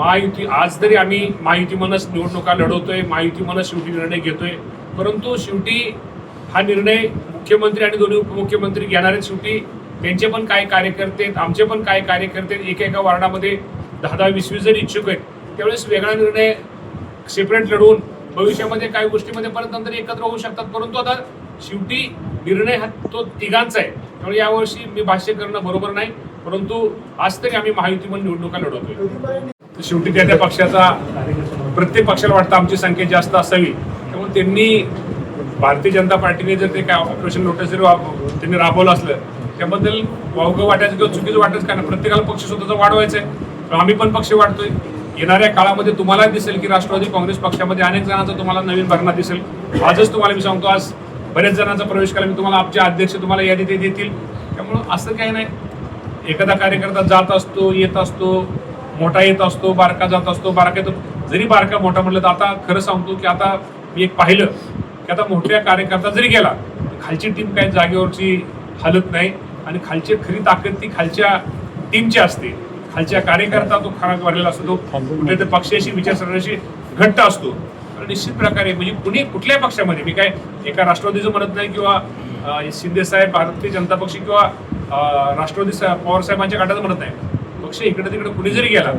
महायुती आज जरी आम्ही महायुती निवडणुका लढवतोय महायुती शेवटी निर्णय घेतोय. परंतु शेवटी हा निर्णय मुख्यमंत्री आणि दोन्ही उपमुख्यमंत्री घेणार आहेत. शेवटी त्यांचे पण काय कार्यकर्ते आहेत, आमचे पण काय कार्यकर्ते आहेत. एका एका वार्डामध्ये दहा दहा वीस वीस जरी इच्छुक आहेत. त्यावेळेस वेगळा निर्णय सेपरेट लढवून भविष्यामध्ये काही गोष्टीमध्ये परत नंतर एकत्र होऊ शकतात. परंतु आता शेवटी निर्णय हा तो तिघांचा आहे. त्यामुळे यावर्षी मी भाष्य करणं बरोबर नाही. परंतु आज तरी आम्ही महायुतीमध्ये निवडणुका लढवतोय. तर शेवटी त्या त्या पक्षाचा प्रत्येक पक्षाला वाटतं आमची संख्या जास्त असावी. त्यामुळे त्यांनी भारतीय जनता पार्टीने जर ते काय ऑपरेशन नोटीस जरी त्यांनी राबवलं असलं त्याबद्दल वावगं वाटायचं किंवा चुकीचं वाटायचं कारण नाही. प्रत्येकाला पक्ष स्वतःचा वाढवायचा आहे तर आम्ही पण पक्ष वाढतोय. येणाऱ्या काळामध्ये तुम्हाला दिसेल की राष्ट्रवादी काँग्रेस पक्षामध्ये अनेक जणांचा तुम्हाला नवीन भरणा दिसेल. आजच तुम्हाला मी सांगतो आज बऱ्याच जणांचा प्रवेश केला. मी तुम्हाला आमचे अध्यक्ष तुम्हाला यादी ते देतील. त्यामुळं असं काही नाही. एखादा कार्यकर्ता जात असतो येत असतो मोठा येत असतो बारका जात असतो बारका येतो जरी बारका मोठा म्हटलं तर आता खरं सांगतो की आता मी एक पाहिलं की आता मोठ्या कार्यकर्ता जरी गेला खालची टीम काही जागेवरची हलत नाही आणि खालची खरी ताकद ती खालच्या टीमची असते. खालच्या कार्यकर्ता तो खरा भरलेला असतो. तो कुठल्या तर पक्षाशी विचारसरण्याशी घट्ट असतो. तर निश्चित प्रकारे म्हणजे कुणी कुठल्याही पक्षामध्ये मी काय एका राष्ट्रवादीचं म्हणत नाही किंवा शिंदे साहेब भारतीय जनता पक्ष किंवा राष्ट्रवादी पवार साहेबांच्या गटाचं म्हणत नाही. पक्ष इकडे तिकडे कुणी जरी गेला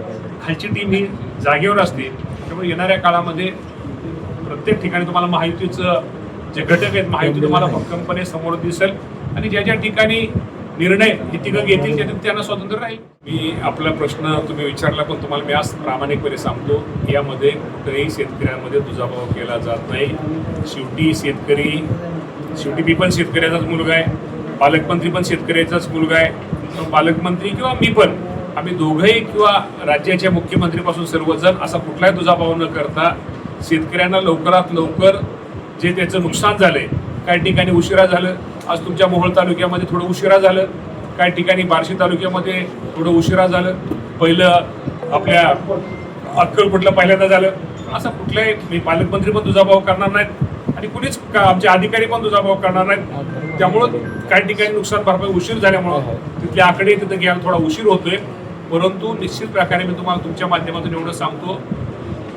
खालची टीम ही जागेवर असते. त्यामुळे येणाऱ्या काळामध्ये प्रत्येक ठिकाणी तुम्हाला महायुतीचं जे घटक आहेत महायुती तुम्हाला भक्कमपणे समोर दिसेल. आणि ज्या ज्या ठिकाणी निर्णय हे तिघं घेतील त्याच्यात त्यांना स्वातंत्र्य राहील. मी आपला प्रश्न तुम्ही विचारला पण तुम्हाला मी आज प्रामाणिकपणे सांगतो यामध्ये कुठेही शेतकऱ्यांमध्ये दुजाभाव केला जात नाही. शेवटी शेतकरी शेवटी मी पण शेतकऱ्याचाच मुलगा आहे. पालकमंत्री पण शेतकऱ्याचाच मुलगा आहे. तो पालकमंत्री किंवा मी पण आम्ही दोघंही किंवा राज्याच्या मुख्यमंत्रीपासून सर्वजण असा कुठलाही दुजाभाव न करता शेतकऱ्यांना लवकरात लवकर जे त्याचं नुकसान झालंय काही ठिकाणी उशिरा झालं. आज तुमच्या मोहोळ तालुक्यामध्ये थोडं उशिरा झालं. काही ठिकाणी बार्शी तालुक्यामध्ये थोडं उशिरा झालं. पहिलं आपल्या अक्कलकोटला पहिल्यांदा झालं. असं कुठल्याही मी पालकमंत्री पण दुजाभाव करणार नाहीत आणि कुणीच का- आमचे अधिकारी पण दुजाभाव करणार नाहीत. त्यामुळं काही ठिकाणी नुकसान भरपाई उशीर झाल्यामुळं तिथले आकडे तिथं घ्यायला थोडा उशीर होतोय. परंतु निश्चित प्रकारे मी तुम्हाला तुमच्या माध्यमातून एवढं सांगतो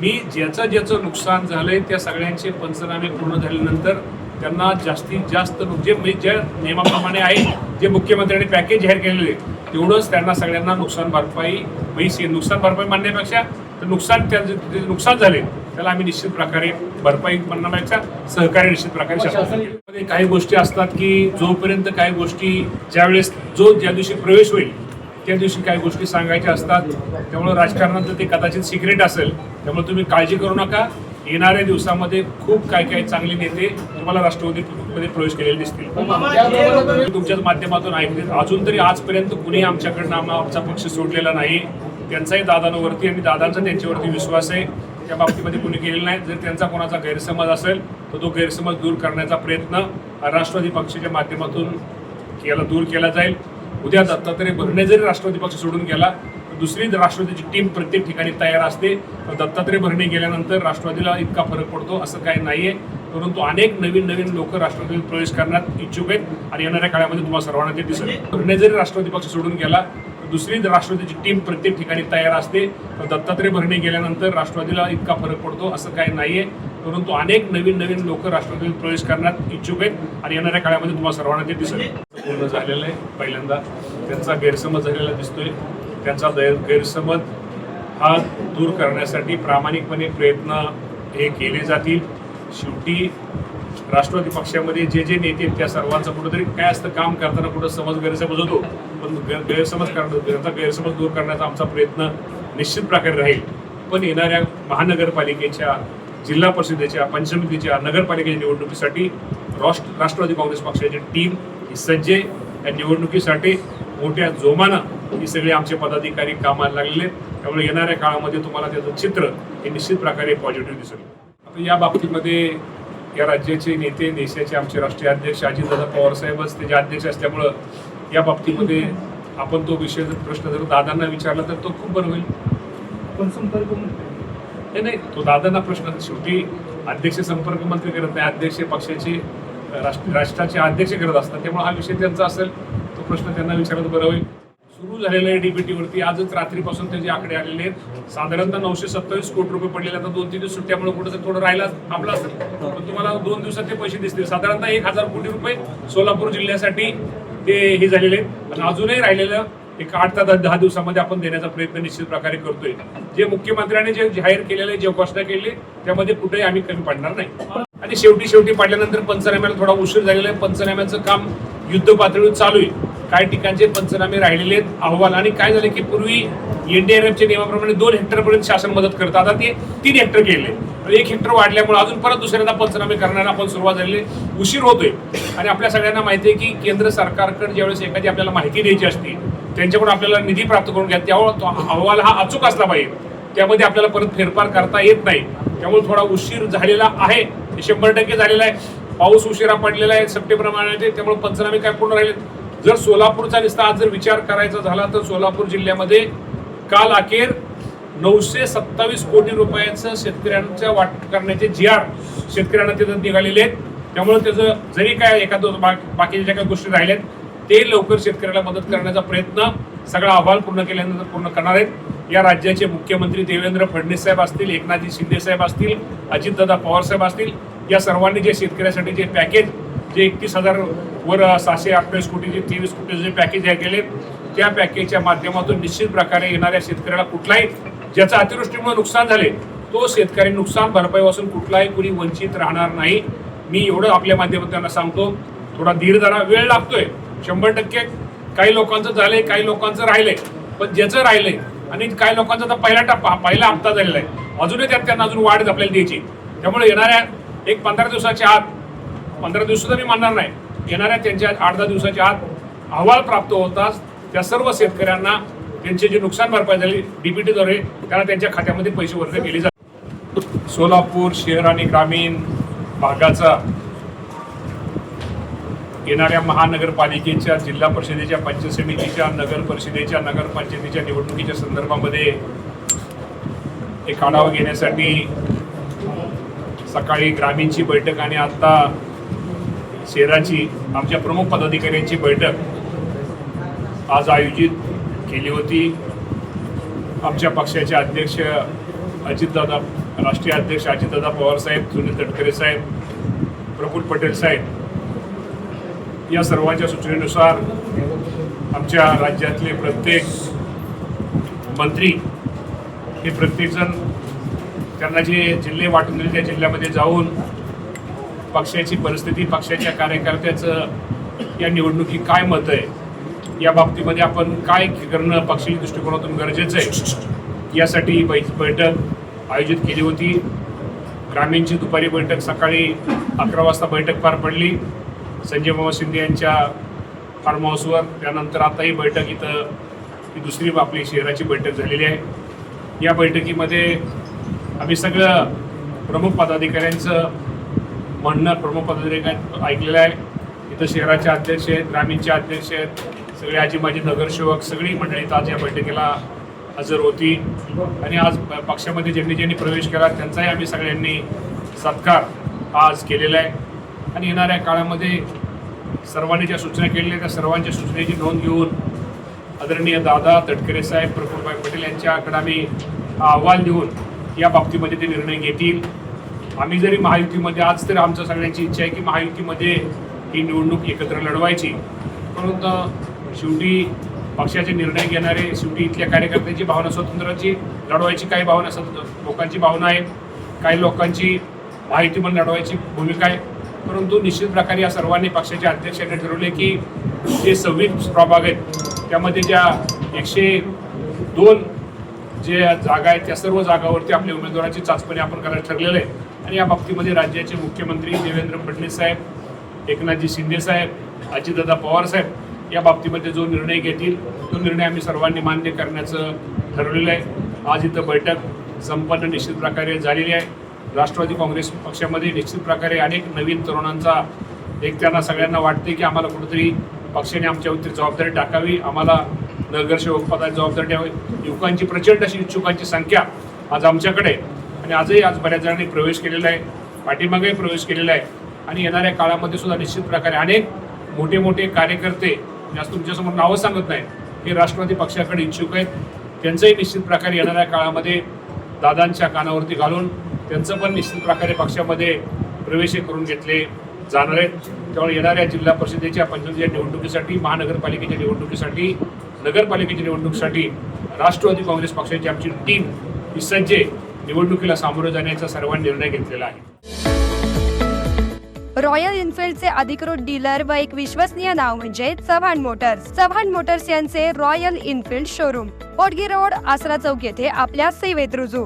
मी ज्याचं ज्याचं नुकसान झालंय त्या सगळ्यांचे पंचनामे पूर्ण झाल्यानंतर त्यांना जास्तीत जास्त जे म्हणजे ज्या नियमाप्रमाणे आहे जे मुख्यमंत्र्यांनी पॅकेज जाहीर केलेले तेवढंच त्यांना सगळ्यांना नुकसान भरपाई म्हणजे नुकसान भरपाई मानण्यापेक्षा तर नुकसान त्या जे जे नुकसान झाले त्याला आम्ही निश्चित प्रकारे भरपाई म्हणण्यापेक्षा सहकार्य निश्चित प्रकारे काही गोष्टी असतात की जोपर्यंत काही गोष्टी ज्यावेळेस जो ज्या दिवशी प्रवेश होईल त्या दिवशी काही गोष्टी सांगायच्या असतात त्यामुळं राजकारणाचं ते कदाचित सिक्रेट असेल. त्यामुळे तुम्ही काळजी करू नका. येणाऱ्या दिवसामध्ये खूप काही काही चांगले नेते तुम्हाला राष्ट्रवादीमध्ये प्रवेश केलेले दिसतील. तुमच्याच माध्यमातून ऐकले. अजून तरी आजपर्यंत कुणी आमच्याकडनं आमचा पक्ष सोडलेला नाही. त्यांचाही दादांवरती आणि दादांचा त्यांच्यावरती विश्वास आहे. त्या बाबतीमध्ये कुणी केलेला नाही. जर त्यांचा कोणाचा गैरसमज असेल तर तो गैरसमज दूर करण्याचा प्रयत्न राष्ट्रवादी पक्षाच्या माध्यमातून केला दूर केला जाईल. उद्या दत्तात्रय भरणे जरी राष्ट्रवादी पक्ष सोडून गेला तर दुसरी राष्ट्रवादीची टीम प्रत्येक ठिकाणी तयार असते. पण दत्तात्रय भरणे गेल्यानंतर राष्ट्रवादीला इतका फरक पडतो असं काही आहे परंतु अनेक नवीन नवीन लोक राष्ट्रवादीत प्रवेश करण्यात इच्छुक आहेत आणि येणाऱ्या काळामध्ये तुम्हाला सर्वांना ते दिसेल. भरणे जरी राष्ट्रवादी पक्ष सोडून गेला तर दुसरी राष्ट्रवादीची टीम प्रत्येक ठिकाणी तयार असते. पण दत्तात्रय भरणे गेल्यानंतर राष्ट्रवादीला इतका फरक पडतो असं काही आहे परंतु अनेक नवीन नवीन लोक राष्ट्रवादीत प्रवेश करण्यात इच्छुक आहेत आणि येणाऱ्या काळामध्ये तुम्हाला सर्वांना ते दिसेल. पूर्ण झालेलं आहे. पहिल्यांदा त्यांचा गैरसमज झालेला दिसतोय. त्यांचा दै गैरसमज हा दूर करण्यासाठी प्रामाणिकपणे प्रयत्न हे केले जातील. शेवटी राष्ट्रवादी पक्षामध्ये जे जे नेते आहेत त्या सर्वांचं कुठंतरी काय असतं काम करताना कुठं समज गैरसमज होतो. पण गैरसमज करणं त्यांचा गैरसमज दूर करण्याचा आमचा प्रयत्न निश्चित प्रकारे राहील. पण येणाऱ्या महानगरपालिकेच्या जिल्हा परिषदेच्या पंचमितीच्या नगरपालिकेच्या निवडणुकीसाठी राष्ट्र राष्ट्रवादी काँग्रेस पक्षाची टीम ही सज्ज आहे. या निवडणुकीसाठी मोठ्या जोमानं ही सगळे आमचे पदाधिकारी कामाला लागलेले त्यामुळे येणाऱ्या काळामध्ये तुम्हाला त्याचं चित्र हे निश्चित प्रकारे पॉझिटिव्ह दिसेल. आता या बाबतीमध्ये या राज्याचे नेते देशाचे आमचे राष्ट्रीय अध्यक्ष अजितदादा पवार साहेबच त्याचे अध्यक्ष असल्यामुळं या बाबतीमध्ये आपण तो विषय जर प्रश्न जर दादांना विचारला तर तो खूप बरं होईल. पण संपर्क नाही नाही. तो दादांना प्रश्न शेवटी अध्यक्ष संपर्क मंत्री करत नाही अध्यक्ष पक्षाचे राष्ट्र राष्ट्राचे अध्यक्ष करत असतात. त्यामुळे हा विषय त्यांचा असेल तो प्रश्न त्यांना विचारत बरं होईल. सुरू झालेलं आहे डीबीटीवरती आजच रात्रीपासून त्याचे आकडे आलेले आहेत. साधारणतः नऊशे सत्तावीस कोटी रुपये पडलेले आता दोन तीन दिवस सुट्ट्यामुळे कुठं थोडं राहिला आपलं असेल. पण तुम्हाला दोन दिवसात ते पैसे दिसतील. साधारणतः एक हजार कोटी रुपये सोलापूर जिल्ह्यासाठी ते हे झालेले आहेत. आणि अजूनही राहिलेलं एक आठ ते दहा दिवसामध्ये आपण देण्याचा प्रयत्न निश्चित प्रकारे करतोय. जे मुख्यमंत्र्यांनी जे जाहीर केलेले जे घोषणा केली त्यामध्ये कुठेही आम्ही कमी पडणार नाही. आणि शेवटी शेवटी पाडल्यानंतर पंचनाम्याला थोडा उशीर झालेला आहे. पंचनाम्याचं काम युद्ध पातळीवर चालू आहे. काही ठिकाणचे पंचनामे राहिलेले आहेत अहवाल. आणि काय झाले की पूर्वी एनडीआरएफच्या नियमाप्रमाणे दोन हेक्टरपर्यंत शासन मदत करतं आता ते तीन हेक्टर केले एक हेक्टर वाढल्यामुळे अजून परत दुसऱ्यांदा पंचनामे करण्याला आपण सुरुवात झालेली उशीर होतोय. आणि आपल्या सगळ्यांना माहिती आहे की केंद्र सरकारकडे ज्यावेळेस एखादी आपल्याला माहिती द्यायची असते त्यांच्याकडून आपल्याला निधी प्राप्त करून घ्या. त्यावर तो अहवाल हा अचूक असला पाहिजे. त्यामध्ये आपल्याला परत फेरफार करता येत नाही. त्यामुळे थोडा उशीर झालेला आहे. शंभर टक्के झालेला आहे. पाऊस उशिरा पडलेला आहे सप्टेंबर महिन्याचे त्यामुळे पंचनामे काय पूर्ण राहिले जर सोलापूरचा निस्ता आज जर विचार करायचा झाला तर सोलापूर जिल्ह्यामध्ये काल अखेर नऊशे सत्तावीस कोटी रुपयाचं शेतकऱ्यांच्या वाटप करण्याचे जी आर शेतकऱ्यांना तिथं निघालेले आहेत. त्यामुळे त्याचं जरी काय एखादं बा- बाकीच्या ज्या काही गोष्टी राहिल्यात ते लवकर शेतकऱ्याला मदत करण्याचा प्रयत्न सगळा अहवाल पूर्ण केल्यानंतर पूर्ण करणार आहेत. या राज्याचे मुख्यमंत्री देवेंद्र फडणवीस साहेब असतील एकनाथजी शिंदे साहेब असतील अजितदादा पवार साहेब असतील या सर्वांनी जे शेतकऱ्यासाठी जे पॅकेज जे एकतीस हजार वर सहाशे अठ्ठावीस कोटीचे तेवीस कोटीचे जे पॅकेज आहे केले त्या पॅकेजच्या माध्यमातून निश्चित प्रकारे येणाऱ्या शेतकऱ्याला कुठलाही ज्याचं अतिवृष्टीमुळे नुकसान झाले तो शेतकरी नुकसान भरपाईपासून कुठलाही कुणी वंचित राहणार नाही. मी एवढं आपल्या माध्यमातून त्यांना सांगतो. थोडा धीर जरा वेळ लागतोय. शंभर टक्के काही लोकांचं झालंय काही लोकांचं राहिलंय. पण ज्याचं राहिलंय आणि काही लोकांचा तर पहिला टप्पा पहिला हप्ता झालेला आहे. अजूनही त्यात त्यांना अजून वाढ आपल्याला द्यायची त्यामुळे येणाऱ्या एक पंधरा दिवसाच्या आत पंधरा दिवस सुद्धा मी मानणार नाही. येणाऱ्या त्यांच्या आठ दहा दिवसाच्या आत अहवाल प्राप्त होताच त्या सर्व शेतकऱ्यांना त्यांचे जे नुकसान भरपाई झाली डीबीटीद्वारे त्यांना त्यांच्या खात्यामध्ये पैसे वर्ग केले जातात. सोलापूर शहर आणि ग्रामीण भागाचा येणाऱ्या महानगरपालिकेच्या जिल्हा परिषदेच्या पंचायत समितीच्या नगर परिषदेच्या नगरपंचायतीच्या निवडणुकीच्या संदर्भामध्ये एक आढावा घेण्यासाठी सकाळी ग्रामीणची बैठक आणि आता शहराची आमच्या प्रमुख पदाधिकाऱ्यांची बैठक आज आयोजित केली होती. आमच्या पक्षाचे अध्यक्ष अजितदादा राष्ट्रीय अध्यक्ष अजितदादा पवार साहेब सुनील तटकरे साहेब प्रफुल्ल पटेल साहेब या सर्वांच्या सूचनेनुसार आमच्या राज्यातले प्रत्येक मंत्री हे प्रत्येकजण त्यांना जे जिल्हे वाटून दिले त्या जिल्ह्यामध्ये जाऊन पक्षाची परिस्थिती पक्षाच्या कार्यकर्त्याचं या निवडणुकीत काय मत आहे या बाबतीमध्ये आपण काय करणं पक्षी दृष्टिकोनातून गरजेचं आहे यासाठी बै बैठक आयोजित केली होती. ग्रामीणची दुपारी बैठक सकाळी अकरा वाजता बैठक पार पडली. संजय बाबा शिंदे यांच्या फार्म हाऊसवर त्यानंतर आता ही बैठक इथं ही दुसरी आपली शहराची बैठक झालेली आहे. या बैठकीमध्ये आम्ही सगळं प्रमुख पदाधिकाऱ्यांचं म्हणणं प्रमुख पदाधिकारी ऐकलेलं आहे. इथं शहराचे अध्यक्ष आहेत ग्रामीणचे अध्यक्ष आहेत सगळे आजी माजी नगरसेवक सगळी मंडळी आज या बैठकीला हजर होती. आणि आज पक्षामध्ये ज्यांनी ज्यांनी प्रवेश केला त्यांचाही आम्ही सगळ्यांनी सत्कार आज केलेला आहे. आणि येणाऱ्या काळामध्ये सर्वांनी ज्या सूचना केलेल्या त्या सर्वांच्या सूचनेची नोंद घेऊन आदरणीय दादा तटकरे साहेब प्रफुल्लभाई पटेल यांच्याकडे आम्ही हा अहवाल देऊन या बाबतीमध्ये ते निर्णय घेतील. आम्ही जरी महायुतीमध्ये आज तर आमचं सगळ्यांची इच्छा आहे की महायुतीमध्ये ही निवडणूक एकत्र लढवायची. परंतु शेवटी पक्षाचे निर्णय घेणारे शेवटी इथल्या कार्यकर्त्यांची भावना स्वतंत्राची लढवायची काही भावना स्वतंत्र लोकांची भावना आहे काही लोकांची माहितीमध्ये लढवायची भूमिका आहे. परंतु निश्चित प्रकारे या सर्वांनी पक्षाच्या अध्यक्षांनी ठरवले की जे सव्वीस प्रभाग आहेत त्यामध्ये ज्या एकशे दोन जे जागा आहेत त्या सर्व जागावरती आपल्या उमेदवाराची चाचपणी आपण करायला ठरलेलं आहे. आणि या बाबतीमध्ये राज्याचे मुख्यमंत्री देवेंद्र फडणवीस साहेब एकनाथजी शिंदे साहेब अजितदादा पवार साहेब या बाबतीमध्ये जो निर्णय घेतील तो निर्णय आम्ही सर्वांनी मान्य करण्याचं ठरवलेलं आहे. आज इथं बैठक संपन्न निश्चित प्रकारे झालेली आहे. राष्ट्रवादी काँग्रेस पक्षामध्ये निश्चित प्रकारे अनेक नवीन तरुणांचा एक त्यांना सगळ्यांना वाटते की आम्हाला कुठेतरी पक्षाने आमच्यावरती जबाबदारी टाकावी आम्हाला नगरसेवक पदाची जबाबदारी ठेवावी. युवकांची प्रचंड अशी इच्छुकांची संख्या आज आमच्याकडे आहे. आणि आजही आज बऱ्याच जणांनी प्रवेश केलेला आहे पाठीमागेही प्रवेश केलेला आहे. आणि येणाऱ्या काळामध्ये सुद्धा निश्चित प्रकारे अनेक मोठे मोठे कार्यकर्ते आज तुमच्यासमोर नावं सांगत नाही हे राष्ट्रवादी पक्षाकडे इच्छुक आहेत. त्यांचंही निश्चित प्रकारे येणाऱ्या काळामध्ये दादांच्या कानावरती घालून त्यांचं पण निश्चित प्रकारे पक्षामध्ये प्रवेश करून घेतले जाणार आहेत. त्यामुळे येणाऱ्या जिल्हा परिषदेच्या पंचायतीच्या निवडणुकीसाठी महानगरपालिकेच्या निवडणुकीसाठी नगरपालिकेच्या निवडणुकीसाठी राष्ट्रवादी काँग्रेस पक्षाची आमची टीम ही सज्ज निवडणुकीला सामोरं जाण्याचा सर्वांनी निर्णय घेतलेला आहे. रॉयल इन्फिल्डचे अधिकृत डीलर व एक विश्वसनीय नाव म्हणजे चव्हाण मोटर्स. चव्हाण मोटर्स यांचे रॉयल इन्फिल्ड शोरूम पोटगी रोड आसरा चौक येथे आपल्या सेवेत रुजू.